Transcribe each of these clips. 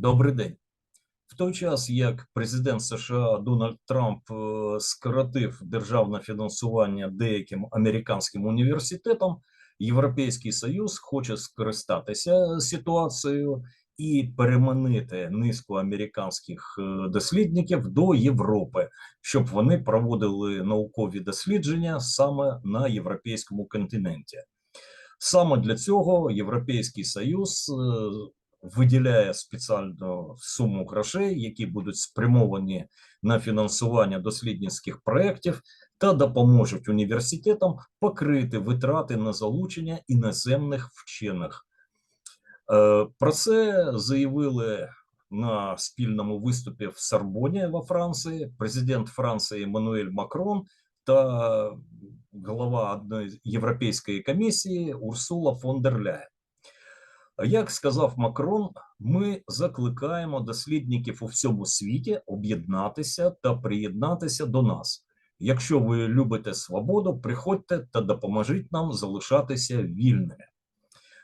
Добрий день. В той час, як президент США Дональд Трамп е, скоротив державне фінансування деяким американським університетам, Європейський Союз хоче скористатися ситуацією і переманити низку американських е, дослідників до Європи, щоб вони проводили наукові дослідження саме на європейському континенті. Саме для цього Європейський Союз е, виділяє спеціальну суму грошей, які будуть спрямовані на фінансування дослідницьких проєктів та допоможуть університетам покрити витрати на залучення іноземних вчених. Е, Про це заявили на спільному виступі в Сорбоні во Франції президент Франції Еммануель Макрон та голова одної європейської комісії Урсула фон дер Ляєн. Як сказав Макрон, ми закликаємо дослідників у всьому світі об'єднатися та приєднатися до нас. Якщо ви любите свободу, приходьте та допоможіть нам залишатися вільними.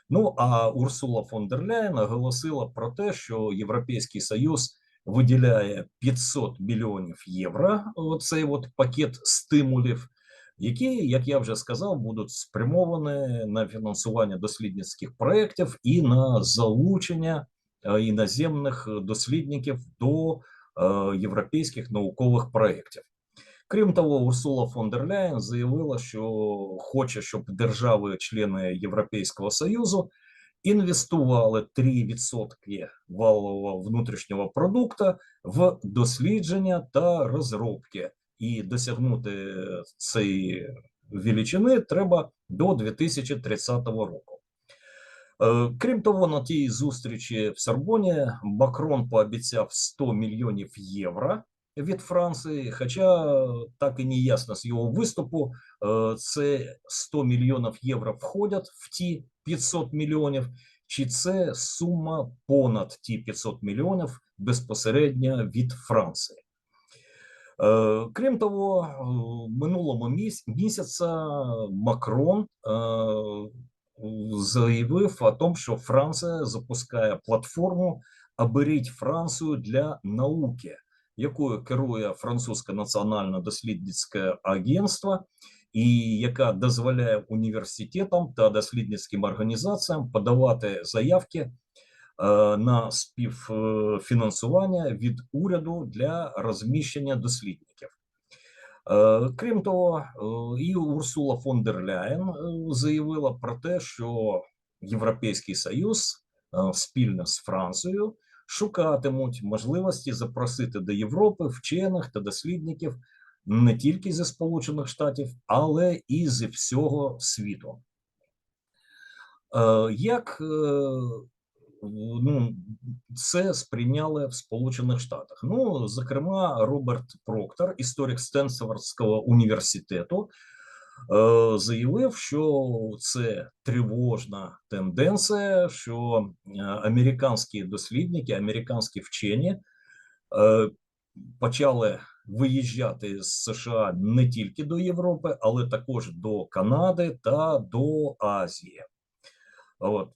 Ну а Урсула фон дер Ляєн наголосила про те, що Європейський Союз виділяє 500 мільйонів євро. Оцей от пакет стимулів які, як я вже сказав, будуть спрямовані на фінансування дослідницьких проєктів і на залучення е, іноземних дослідників до е, європейських наукових проєктів. Крім того, Урсула фон дер Ляєн заявила, що хоче, щоб держави-члени Європейського Союзу інвестували 3% валового внутрішнього продукту в дослідження та розробки і досягнути цієї величини треба до 2030 року. Е, крім того, на тій зустрічі в Сорбоні Макрон пообіцяв 100 мільйонів євро від Франції. Хоча так і не ясно з його виступу, е, це 100 мільйонів євро входять в ті 500 мільйонів, чи це сума понад ті 500 мільйонів безпосередньо від Франції. Е, крім того, е, минулого місяця Макрон е, заявив о том, що Франція запускає платформу «Оберіть Францію для науки, якою керує французьке національне дослідницьке агентство, і яка дозволяє університетам та дослідницьким організаціям подавати заявки на співфінансування від уряду для розміщення дослідників. Е, крім того, е, і Урсула фон дер Ляєн заявила про те, що Європейський Союз спільно з Францією шукатимуть можливості запросити до Європи вчених та дослідників не тільки зі Сполучених Штатів, але і зі всього світу. Як ну, це сприйняли в Сполучених Штатах. Ну, зокрема, Роберт Проктор, історик Стенфордського університету, е, заявив, що це тривожна тенденція, що е, американські дослідники, американські вчені е, почали виїжджати з США не тільки до Європи, але також до Канади та до Азії. От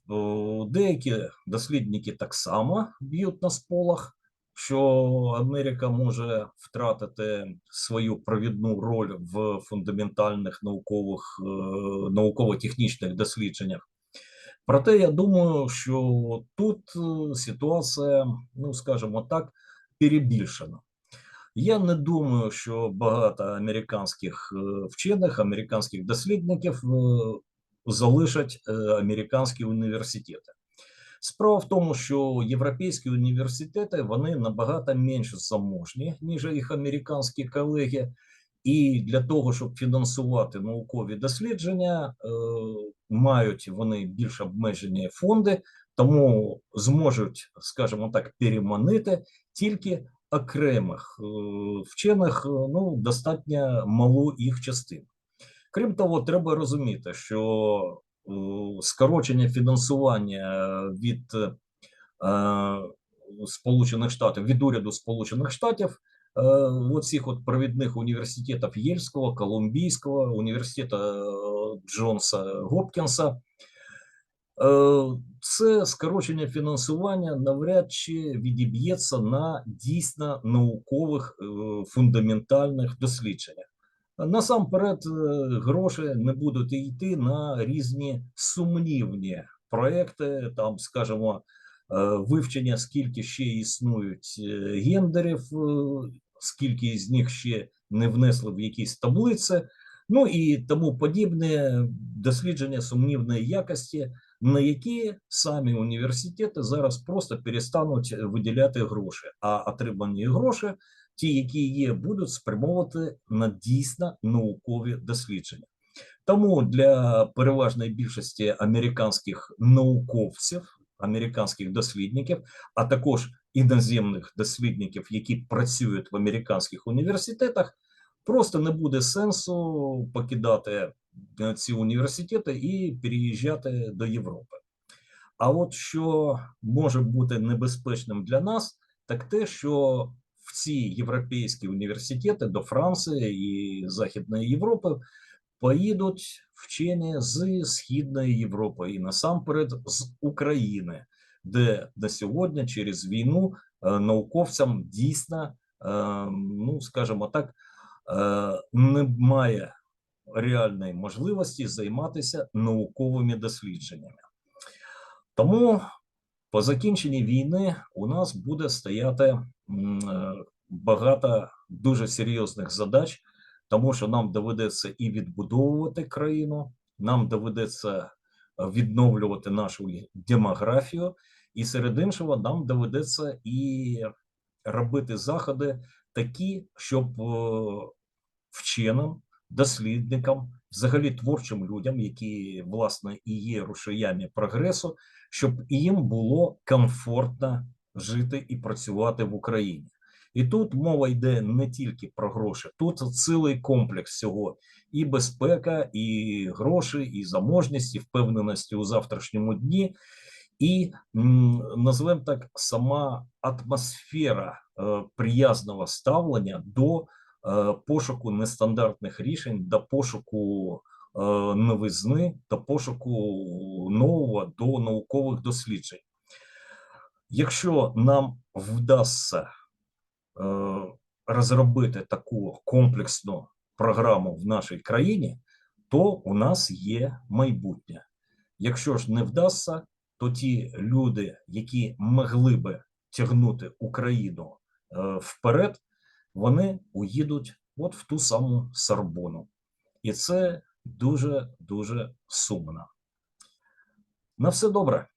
деякі дослідники так само б'ють на сполох, що Америка може втратити свою провідну роль в фундаментальних наукових е, науково-технічних дослідженнях. Проте я думаю, що тут е, ситуація, ну скажімо так, перебільшена. Я не думаю, що багато американських е, вчених, американських дослідників залишать е, американські університети. Справа в тому, що європейські університети вони набагато менш заможні, ніж їх американські колеги, і для того, щоб фінансувати наукові дослідження, е, мають вони більш обмежені фонди, тому зможуть, скажімо так, переманити тільки окремих е, вчених, ну достатньо малу їх частину. Крім того, треба розуміти, що е, скорочення фінансування від е, Сполучених Штатів від уряду Сполучених Штатів е, оцих от провідних університетів Єльського, Колумбійського, університету Джонса Гопкінса. Е, Це скорочення фінансування навряд чи відіб'ється на дійсно наукових е, фундаментальних дослідженнях. Насамперед, е, гроші не будуть йти на різні сумнівні проекти, там, скажімо, е, вивчення, скільки ще існують е, гендерів, скільки з них ще не внесли в якісь таблиці, ну і тому подібне дослідження сумнівної якості, на які самі університети зараз просто перестануть виділяти гроші, а отримані гроші ті, які є, будуть спрямовувати на дійсно наукові дослідження. Тому для переважної більшості американських науковців, американських дослідників, а також іноземних дослідників, які працюють в американських університетах, просто не буде сенсу покидати е, ці університети і переїжджати до Європи. А от що може бути небезпечним для нас, так те, що в ці європейські університети до Франції і Західної Європи поїдуть вчені з Східної Європи і насамперед з України, де на сьогодні через війну е, науковцям дійсно, е, ну скажімо так, е, немає реальної можливості займатися науковими дослідженнями. Тому по закінченні війни у нас буде стояти е, багато дуже серйозних задач, тому що нам доведеться і відбудовувати країну, нам доведеться е, відновлювати нашу демографію, і серед іншого, нам доведеться і робити заходи такі, щоб е, вченим, дослідникам, взагалі творчим людям, які власне і є рушіями прогресу, щоб їм було комфортно жити і працювати в Україні. І тут мова йде не тільки про гроші, тут цілий комплекс всього: і безпека, і гроші, і заможність, і впевненості у завтрашньому дні, і назвемо так сама атмосфера е, приязного ставлення до е, пошуку нестандартних рішень, до пошуку новизни, до пошуку нового до наукових досліджень. Якщо нам вдасться е, розробити таку комплексну програму в нашій країні, то у нас є майбутнє. Якщо ж не вдасться, то ті люди, які могли би тягнути Україну е, вперед, вони уїдуть от в ту саму Сорбону. І це дуже дуже сумно. На все добре.